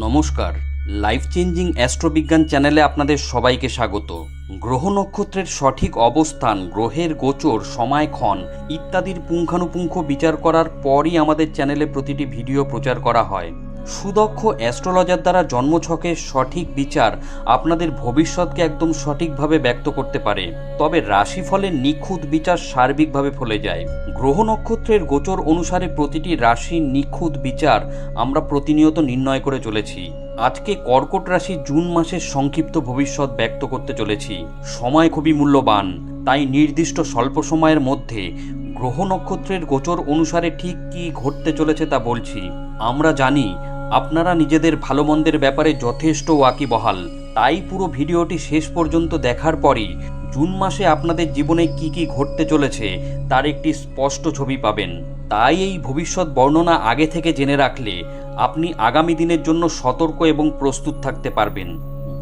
নমস্কার। Life changing অ্যাস্ট্রোবিজ্ঞান চ্যানেলে আপনাদের সবাইকে স্বাগত। গ্রহ নক্ষত্রের সঠিক অবস্থান, গ্রহের গোচর সময়ক্ষণ ইত্যাদির পুঙ্খানুপুঙ্খ বিচার করার পরই আমাদের চ্যানেলে প্রতিটি ভিডিও প্রচার করা হয়। সুদক্ষ অ্যাস্ট্রোলজার দ্বারা জন্মছকের সঠিক বিচার আপনাদের ভবিষ্যৎকে একদম সঠিকভাবে ব্যক্ত করতে পারে। তবে রাশিফলের নিখুঁত বিচার সার্বিকভাবে ফলে যায়। গ্রহ নক্ষত্রের গোচর অনুসারে প্রতিটি রাশির নিখুঁত বিচার আমরা প্রতিনিয়ত নির্ণয় করে চলেছি। আজকে কর্কট রাশি জুন মাসের সংক্ষিপ্ত ভবিষ্যৎ ব্যক্ত করতে চলেছি। সময় খুবই মূল্যবান। তাই নির্দিষ্ট স্বল্প সময়ের মধ্যে গ্রহ নক্ষত্রের গোচর অনুসারে ঠিক কী ঘটতে চলেছে তা বলছি। আমরা জানি আপনারা নিজেদের ভালো মন্দের ব্যাপারে যথেষ্ট ওয়াকিবহাল। তাই পুরো ভিডিওটি শেষ পর্যন্ত দেখার পরই জুন মাসে আপনাদের জীবনে কি কি ঘটতে চলেছে তার একটি স্পষ্ট ছবি পাবেন। তাই এই ভবিষ্যৎ বর্ণনা আগে থেকে জেনে রাখলে আপনি আগামী দিনের জন্য সতর্ক এবং প্রস্তুত থাকতে পারবেন।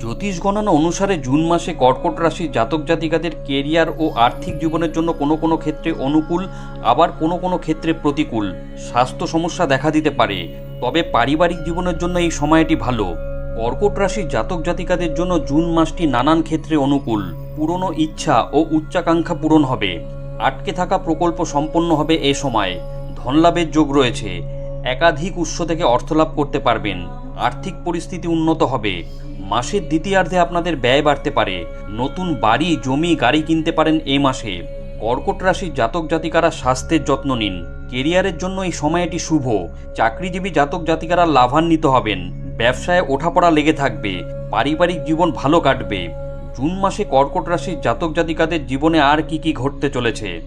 জ্যোতিষ গণনা অনুসারে জুন মাসে কর্কট রাশির জাতক জাতিকাদের কেরিয়ার ও আর্থিক জীবনের জন্য কোনো কোনো ক্ষেত্রে অনুকূল, আবার কোনো কোনো ক্ষেত্রে প্রতিকূল। স্বাস্থ্য সমস্যা দেখা দিতে পারে। তবে পারিবারিক জীবনের জন্য এই সময়টি ভালো। কর্কট রাশির জাতক জাতিকাদের জন্য জুন মাসটি নানান ক্ষেত্রে অনুকূল। পুরনো ইচ্ছা ও উচ্চাকাঙ্ক্ষা পূরণ হবে। আটকে থাকা প্রকল্প সম্পন্ন হবে এ সময়। ধনলাভের যোগ রয়েছে। একাধিক উৎস থেকে অর্থলাভ করতে পারবেন। আর্থিক পরিস্থিতি উন্নত হবে। মাসের দ্বিতীয়ার্ধে আপনাদের ব্যয় বাড়তে পারে। নতুন বাড়ি, জমি, গাড়ি কিনতে পারেন এই মাসে। কর্কট রাশির জাতক জাতিকারা স্বাস্থ্যের যত্ন নিন। কেরিয়ারের জন্য এই সময়টি শুভ। চাকরিজীবী জাতক জাতিকারা লাভান্বিত হবেন। ব্যবসায় ওঠাপড়া লেগে থাকবে। পারিবারিক জীবন ভালো কাটবে। জুন মাসে কর্কট রাশির জাতক জাতিকাদের জীবনে আর কি কি ঘটতে চলেছে?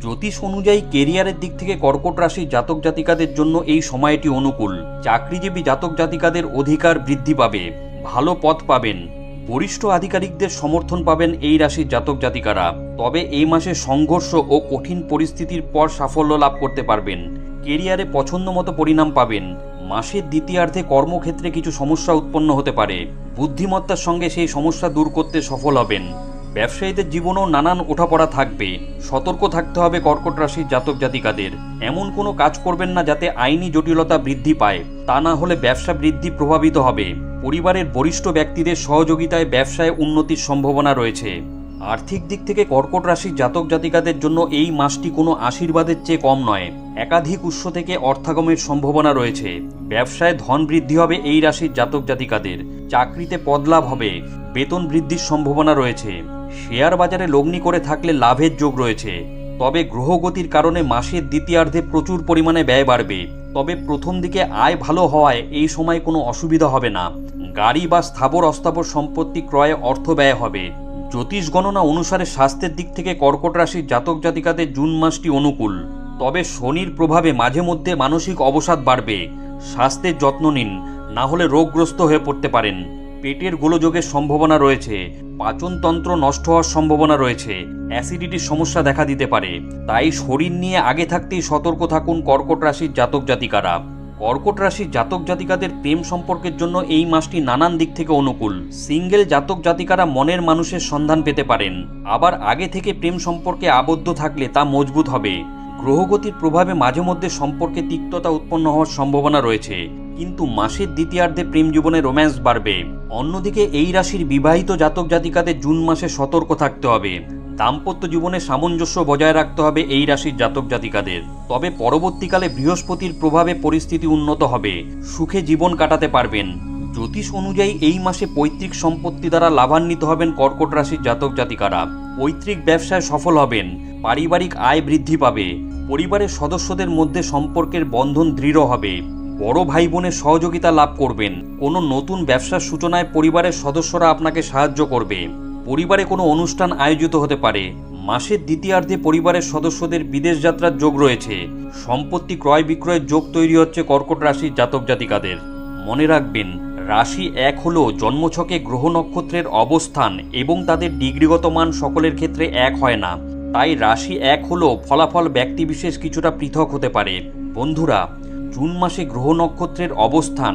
জ্যোতিষ অনুযায়ী কেরিয়ারের দিক থেকে কর্কট রাশির জাতক জাতিকাদের জন্য এই সময়টি অনুকূল। চাকরিজীবী জাতক জাতিকাদের অধিকার বৃদ্ধি পাবে। ভালো পথ পাবেন। বরিষ্ঠ আধিকারিকদের সমর্থন পাবেন এই রাশির জাতক জাতিকারা। তবে এই মাসে সংঘর্ষ ও কঠিন পরিস্থিতির পর সাফল্য লাভ করতে পারবেন। কেরিয়ারে পছন্দ মতো পরিণাম পাবেন। মাসের দ্বিতীয়ার্ধে কর্মক্ষেত্রে কিছু সমস্যা উৎপন্ন হতে পারে। বুদ্ধিমত্তার সঙ্গে সেই সমস্যা দূর করতে সফল হবেন। ব্যবসায়ীদের জীবনেও নানান ওঠাপড়া থাকবে। সতর্ক থাকতে হবে কর্কট রাশির জাতক জাতিকাদের। এমন কোনো কাজ করবেন না যাতে আইনি জটিলতা বৃদ্ধি পায়। তা না হলে ব্যবসা বৃদ্ধি প্রভাবিত হবে। পরিবারের বরিষ্ঠ ব্যক্তিদের সহযোগিতায় ব্যবসায় উন্নতির সম্ভাবনা রয়েছে। আর্থিক দিক থেকে কর্কট রাশির জাতক জাতিকাদের জন্য এই মাসটি কোনো আশীর্বাদের চেয়ে কম নয়। একাধিক উৎস থেকে অর্থাগমের সম্ভাবনা রয়েছে। ব্যবসায় ধন বৃদ্ধি হবে এই রাশির জাতক জাতিকাদের। চাকরিতে পদলাভ হবে। বেতন বৃদ্ধির সম্ভাবনা রয়েছে। শেয়ার বাজারে লগ্নি করে থাকলে লাভের যোগ রয়েছে। তবে গ্রহগতির কারণে মাসের দ্বিতীয়ার্ধে প্রচুর পরিমাণে ব্যয় বাড়বে। তবে প্রথম দিকে আয় ভালো হওয়ায় এই সময় কোনো অসুবিধা হবে না। গাড়ি বা স্থাবর অস্থাবর সম্পত্তি ক্রয়ে অর্থ ব্যয় হবে। জ্যোতিষ গণনা অনুসারে স্বাস্থ্যের দিক থেকে কর্কট রাশির জাতক জাতিকাদের জুন মাসটি অনুকূল। তবে শনির প্রভাবে মাঝে মধ্যে মানসিক অবসাদ বাড়বে। স্বাস্থ্যের যত্ন নিন, না হলে রোগগ্রস্ত হয়ে পড়তে পারেন। পেটের গোলযোগের সম্ভাবনা রয়েছে। পাচনতন্ত্র নষ্ট হওয়ার সম্ভাবনা রয়েছে। অ্যাসিডিটির সমস্যা দেখা দিতে পারে। তাই শরীর নিয়ে আগে থাকতেই সতর্ক থাকুন কর্কট রাশির জাতক জাতিকারা। কর্কট রাশির জাতক জাতিকাদের প্রেম সম্পর্কের জন্য এই মাসটি নানান দিক থেকে অনুকূল। সিঙ্গেল জাতক জাতিকারা মনের মানুষের সন্ধান পেতে পারেন। আবার আগে থেকে প্রেম সম্পর্কে আবদ্ধ থাকলে তা মজবুত হবে। গ্রহগতির প্রভাবে মাঝে মধ্যে সম্পর্কে তিক্ততা উৎপন্ন হওয়ার সম্ভাবনা রয়েছে। কিন্তু মাসের দ্বিতীয়ার্ধে প্রেম জীবনে রোম্যান্স বাড়বে। অন্যদিকে এই রাশির বিবাহিত জাতক জাতিকাদের জুন মাসে সতর্ক থাকতে হবে। দাম্পত্য জীবনে সামঞ্জস্য বজায় রাখতে হবে এই রাশির জাতক জাতিকাদের। তবে পরবর্তীকালে বৃহস্পতির প্রভাবে পরিস্থিতি উন্নত হবে। সুখে জীবন কাটাতে পারবেন। জ্যোতিষ অনুযায়ী এই মাসে পৈতৃক সম্পত্তি দ্বারা লাভান্বিত হবেন কর্কট রাশির জাতক জাতিকারা। পৈতৃক ব্যবসায় সফল হবেন। পারিবারিক আয় বৃদ্ধি পাবে। পরিবারের সদস্যদের মধ্যে সম্পর্কের বন্ধন দৃঢ় হবে। বড় ভাই বোনের সহযোগিতা লাভ করবেন। কোনো নতুন ব্যবসার সূচনায় পরিবারের সদস্যরা আপনাকে সাহায্য করবে। পরিবারে কোনো অনুষ্ঠান আয়োজিত হতে পারে। মাসের দ্বিতীয়ার্ধে পরিবারের সদস্যদের বিদেশ যাত্রার যোগ রয়েছে। সম্পত্তি ক্রয় বিক্রয়ের যোগ তৈরি হচ্ছে কর্কট রাশির জাতক জাতিকাদের। মনে রাখবেন, রাশি এক হলো জন্মছকে গ্রহ নক্ষত্রের অবস্থান এবং তাদের ডিগ্রিগত মান সকলের ক্ষেত্রে এক হয় না। তাই রাশি এক হলো ফলাফল ব্যক্তিবিশেষ কিছুটা পৃথক হতে পারে। বন্ধুরা, জুন মাসে গ্রহ নক্ষত্রের অবস্থান